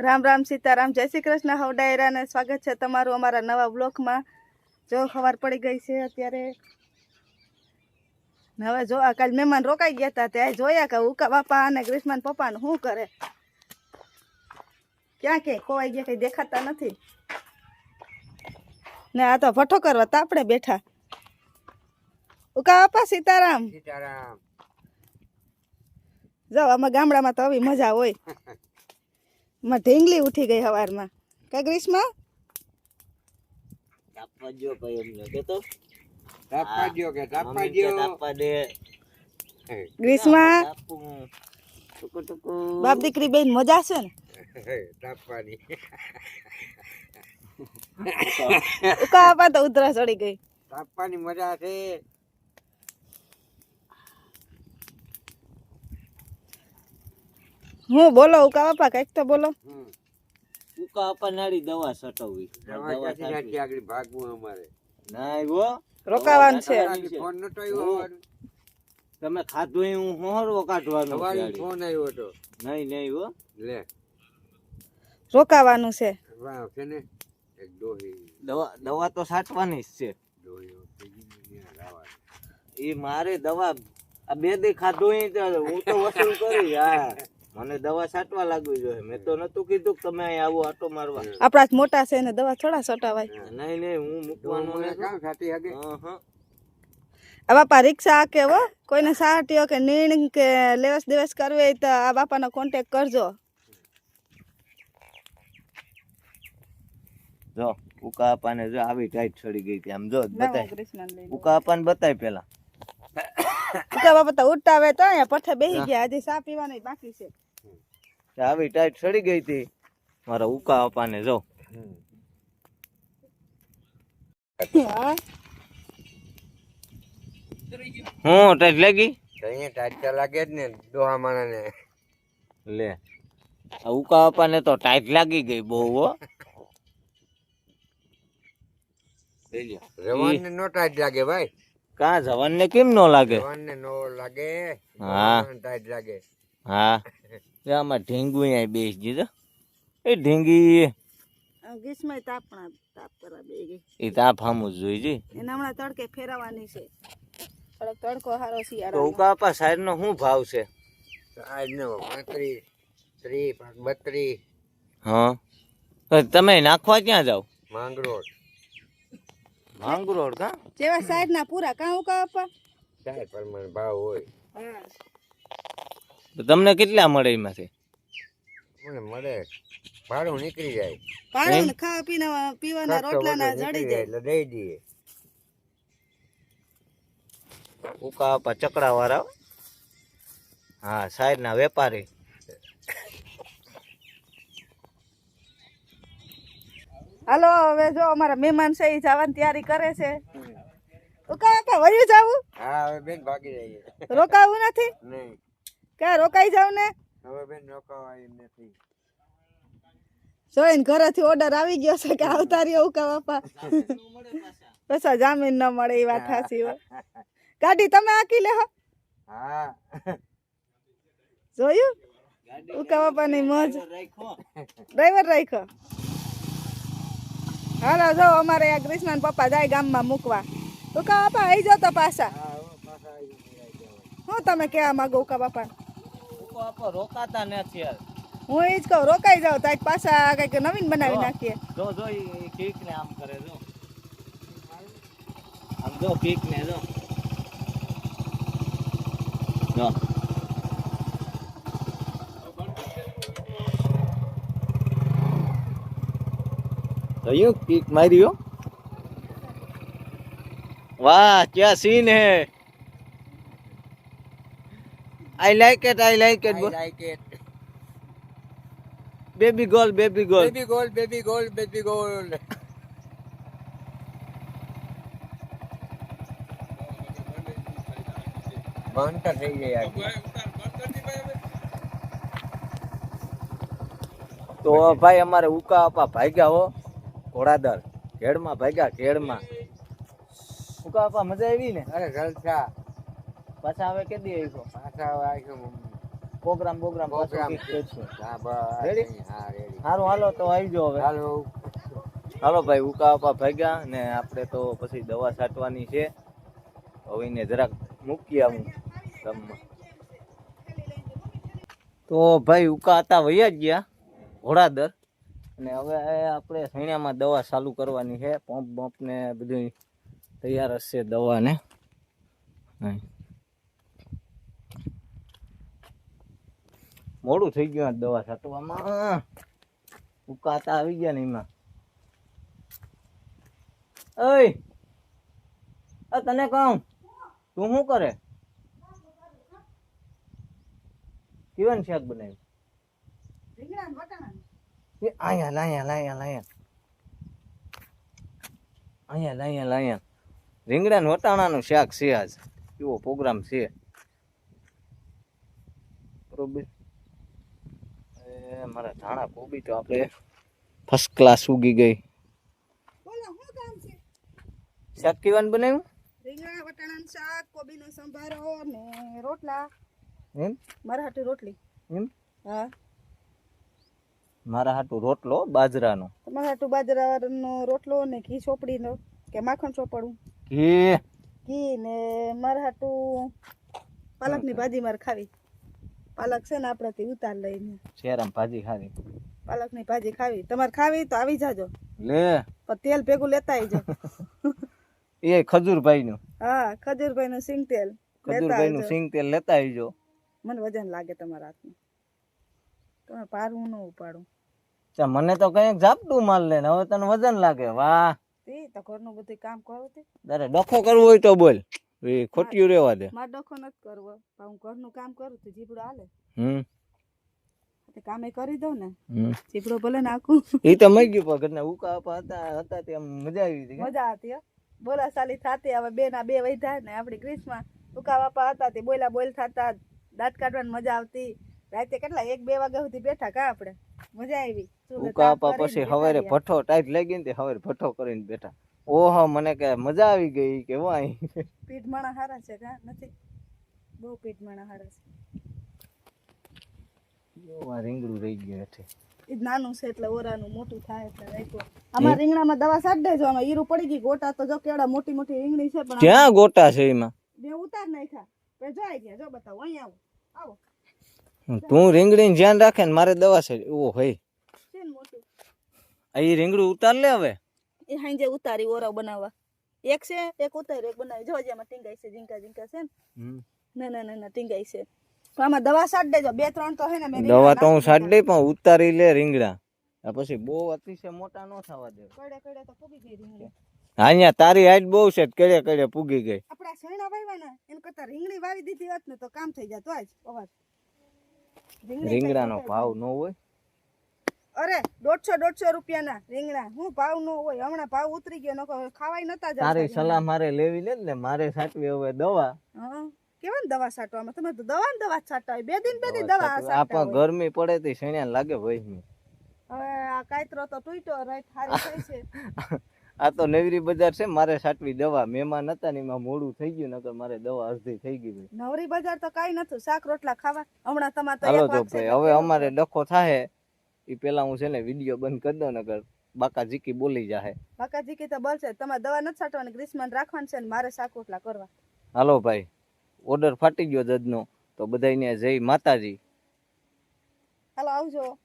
રામ રામ સીતારામ જય શ્રી કૃષ્ણ. હવ ડાયરાને સ્વાગત છે તમારું અમારા નવા બ્લોકમાં જો ખબર પડી ગઈ છે અત્યારે. હવે જો આ કાલ મહેમાન રોકાઈ ગયા હતા ત્યાં જોયા કે ઉકા બાપા અને ગ્રીષ્માન પપ્પાને શું કરે? ક્યાં ક્યાંય ખોવાઈ ગયા કંઈ દેખાતા નથી. ને આ તો ભઠ્ઠો કરવા તાપડે બેઠા. ઉકા બાપા સીતારામ. સીતારામ. જો આમાં ગામડામાં તો આવી મજા હોય. માં ઢીંગલી ઉઠી ગઈ સવારમાં કા ગ્રીષ્મા? તાપવા ભાઈ તાપવા કે તાપવા તાપવા દે. બાપ દીકરી બેન મજા છે ને? તાપવાની ઉકા તો ઉધરા ચડી ગઈ. તાપવાની મજા છે. હું બોલો ઉકા બાપા કંઈક તો બોલો. ઉકા બાપા નાડી દવા સટવવી. દવા દવા ક્યાંથી આગળ ભાગવું અમારે. ના રોકાવાનું છે. ફોન નતો આવ્યો તમે ખાધું એ હું હોરવો કાઢવાનું સવારે ફોન આવ્યો હતો. નહીં નહીં હો. લે. રોકાવાનું છે. વાહ છે ને? એક ડોહી. દવા દવા તો સાટવાની જ છે. એ મારે દવા આ બે દી ખાધું હું તો વસૂલ કરી હા. મને દવા છાંટવા લાગવી જોઈએ. મેં તો નતું કીધું કે તમે અહીં આવો આટો મારવા. આપણા જ મોટા છે ને દવા થોડા છટાવાય. નહીં નહીં હું મૂકવાનો કામ સાથી હગે. આ બાપા રિક્ષા કે હો. કોઈને સાહટીઓ કે નીણ કે લેવસ દેવસ કરવી હોય તો આ બાપાનો કોન્ટેક કરજો. જો ઉકા અપાને જો આવી ટાઈટ છડી ગઈ હતી આમ જો બતાય. ઉકા આપાને બતાય પેલા. ઉકા બાપા તો ઉઠતા આવે તો અહીંયા પઠે બેસી ગયા આજે ચા પીવાની બાકી છે. આવી ટાઈટ સડી ગઈ હતી. મારા ઉકા અપાને જો. હું. ટાઈટ લાગી? તો અહીંયા તો લાગે જ ને દોહા માણાને. લે. આ ઉકા અપાને તો ટાઈટ લાગી ગઈ બહુ હો. રવાનને નો ટાઈટ લાગે ભાઈ. કાં જવાનને કેમ નો લાગે? રવાનને નો લાગે હા. ટાઈટ લાગે. હા. એ આમાં ઢીંગુ અહીંયા બેસ ગયું એ ઢીંગી ગીસમાં તાપણા તાપ કરવા બે ગઈ. એ તાપ હામું જ જોઈ જી એને હમણાં તડકે ફેરવવાની છે. થોડોક તડકો હારો તો શિયાળો ઉકા નો શું ભાવ છે? આજ નો પાંત્રીસ ત્રીસ બત્રીસ. હા. તમે નાખવા ક્યાં જાવ માંગરોળ. માંગરોળ કા જેવા સાઈડ ના પૂરા કાં ઉકા પા ચાર પ્રમાણે ભાવ હોય. હા. તો તમને કેટલા મળે એમાંથી? મને મળે ભાડું નીકળી જાય. ભાડું ને ખાવા પીના પીવાના રોટલા ના જડી જાય. એટલે દઈ દઈએ. ઉકા ચકડા વાળા હા. સાઈડ ના વેપારી. હાલો હવે જો અમારા મહેમાન છે એ જવાની તૈયારી કરે છે. બાપા વયું જાવું? હા હવે બેન ભાગી જઈએ. રોકાવું નથી? નહીં. ક્યાં રોકાઈ જાવ ને? હવે બેન રોકાવા એમ નથી. જોઈને ઘરેથી ઓર્ડર આવી ગયો છે કે આવતા રહ્યો ઉકા બાપા. પછી જામીન ન મળે એ વાત સાચી હોય. ગાડી તમે આકી લેહો હા. જોયું? ઉકા બાપાની મોજ. ડ્રાઈવર રાખ્યો. હાલો જો અમારે આ ગ્રીષ્માન પપ્પા જાય ગામમાં મૂકવા. તો કા બાપા આવી જાઓ તો પાછા. હા તમે કહેવા માંગો ઉકા બાપા? રોકાતા નથી હું એ જ કહું રોકાઈ જાઉં ત્યાં પાછા કંઈક નવીન બનાવી નાખીએ. જો જો કેક ને આમ કરે જો. આમ જો કેક ને જો. જો. भाइयों किक मारी हो? वाह क्या सीन है? I like it I like it I like it baby goal baby गोल बेबी गोल बेबी गोल बेबी गोल बंद कर रही है यार तो भाई हमारे उका आपा भाई क्या हो ઘોડાદર ઘેડમાં ભાગ્યા ઘેડમાં. ઉકા આપા મજા આવી ને? અરે જલસા પાછા હવે કે દી આવ્યો પાછા આવ્યો પ્રોગ્રામ પ્રોગ્રામ પ્રોગ્રામ. છે. હા બસ. રેડી હા રેડી સારું હાલો તો આવી જો હવે. હાલો. હાલો ભાઈ ઉકા આપા ભાગ્યા ને આપણે તો પછી દવા છાંટવાની છે. હવે એને જરાક મૂકી આવું ગામમાં. તો ભાઈ ઉકા હતા વૈયા જ ગયા ઘોડાદર અને હવે આપણે સૈણામાં દવા ચાલુ કરવાની છે. પંપ બમ્પ ને બધું તૈયાર હશે દવાને. મોડું થઈ ગયું દવા છાંટવામાં. ઉકાતા આવી ગયા ને એમાં. ઓય! તને કહું, તું શું કરે? કેવાનું શાક બનાવ્યું? અહીંયા લાયા લાયા લાયા અહીંયા લાયા લાયા રીંગણા ને વટાણાનું શાક છે આજ. એવો પ્રોગ્રામ છે. બરોબર. એ મારા ધાણા કોબી તો આપણે ફર્સ્ટ ક્લાસ ઉગી ગઈ. બોલો શું કામ શાક કેવાનું બનાવ્યું? રીંગણા વટાણાનું શાક કોબીનો સંભારો ને રોટલા. એમ? મારા હાટુ રોટલી. એમ? હા. મારા હાટુ રોટલો બાજરાનો. તમારા હાટુ બાજરાનો રોટલો ને ઘી ચોપડીનો કે માખણ ચોપડું ઘી. ઘી ને મારા હાટુ પાલકની ભાજી મારે ખાવી. પાલક છે ને આપણાથી ઉતાર લઈને. શેરામ ભાજી ખાવી. પાલકની ભાજી ખાવી. તમારે ખાવી તો આવી જાજો. લે. પણ તેલ ભેગું લેતા આવજો. એ ખજૂરભાઈ નું હા ખજૂરભાઈ નું સિંગ તેલ ખજૂરભાઈ નું સિંગ તેલ લેતા આવજો. મને વજન લાગે તમારા હાથમાં. તમે પારવું ન ઉપાડું. મને તો કંઈક ઝાપટું માલ લે ને હવે તને વજન લાગે. વાહ. તે તો ઘરનું બધું કામ કરો તે. તારે ડખો કરવો હોય તો બોલ. એ ખોટિયું રેવા દે. મારે ડખો નથી કરવો. પણ હું ઘરનું કામ કરું તો જીભડો હાલે. હમ. કામે કરી દઉં ને ચીપડો ભલે નાખું. એ તો મઈ ગયું પણ ઘરના ઉકા આપા હતા હતા તે મજા આવી હતી? મજા હતી બોલા સાલી થાતી હવે બે ના બે વૈધા ને આપડી ગ્રીસમાં. ઉકા બાપા હતા તે બોલા બોલ થતા દાંત કાઢવાની મજા આવતી. રાતે કેટલા એક બે વાગ્યા સુધી બેઠા કા આપણે? મજા આવી. ઉકા આપા પછી હવારે. ભઠ્ઠો ટાઈટ લાગી ને હવારે ભઠ્ઠો કરીને બેઠા. ઓહો મને કે મજા આવી ગઈ કે વાય પીઠ માણા હારા છે કા? નથી? બહુ પીઠ માણા હારા છે. આ રીંગડું રહી ગયું હેઠે એ નાનું છે એટલે ઓરાનું મોટું થાય એટલે રાખ્યું. આમાં રીંગણામાં દવા સાટ દેજો આમાં ઈરું પડી ગઈ ગોટા તો જો કેવડા મોટી મોટી રીંગણી છે પણ ક્યાં ગોટા છે એમાં? બે ઉતાર નાખ્યા. જો આવી ગયા જો બતાવો આવો. આવો. તું રીંગણી ધ્યાન રાખે ને મારે દવા છે. ઓ ભાઈ આ રીંગણું ઉતાર લે હવે. એ હાંજે ઉતારી ઓરા બનાવવા. એક છે એક ઉતારી એક બનાવી. જો જેમાં ટીંગાઈ છે ઝીંકા ઝીંકા છે ને. ના ના ના ના ટીંગાઈ છે. તો આમાં દવા સાટ દેજો. બે ત્રણ તો હે ને મેં દવા તો હું સાટ દઈ પણ ઉતારી લે રીંગણા. આ પછી બહુ અતિશય મોટા ન થવા દે કડે કડે તો પૂગી ગઈ રીંગણી. અહીંયા તારી હાઈટ બહુ છે કડે કડે પૂગી ગઈ. આપડા સૈણા વાવ્યા એને કરતા રીંગણી વાવી દીધી હોત ને તો કામ થઈ જાત. આજ અવાજ રીંગણાનો ભાવ ન હોય? અરે દોઢસો દોઢસો રૂપિયાના રીંગણા. હું ભાવ નો હોય. હમણાં ભાવ ઉતરી ગયો નકો ખાવાય નતા તારી સલાહ મારે લેવી લે ને મારે સાચવી હવે દવા. હા? કેવા ને દવા સાટવામાં તમે તો દવા દવા જ બે દિન બે દિન દવા. છાંટતા ગરમી પડે તે શેણ્યા લાગે ભાઈ હવે આ કાયતરો તો તૂટ્યો રાત હારી થઈ છે. આ તો નવરી બજાર છે મારે સાટવી દવા. મહેમાન હતા ને એમાં મોડું થઈ ગયું નકર મારે દવા અડધી થઈ ગઈ નવરી બજાર તો કાઈ નતું. શાક રોટલા ખાવા. હમણાં તમારે હાલો તો ભાઈ હવે અમારે ડખો થાય એ પેલા હું છે ને વીડિયો બંધ કરી દઉં નકર બાકા જીકી બોલી જાહે. બાકા જીકી તો બોલશે તમારે દવા નથી છાંટવાની ગ્રીસમાન રાખવાની છે ને મારે શાક રોટલા કરવા. હાલો ભાઈ ઓર્ડર ફાટી ગયો જજનો. તો બધાને જય માતાજી. હાલો આવજો.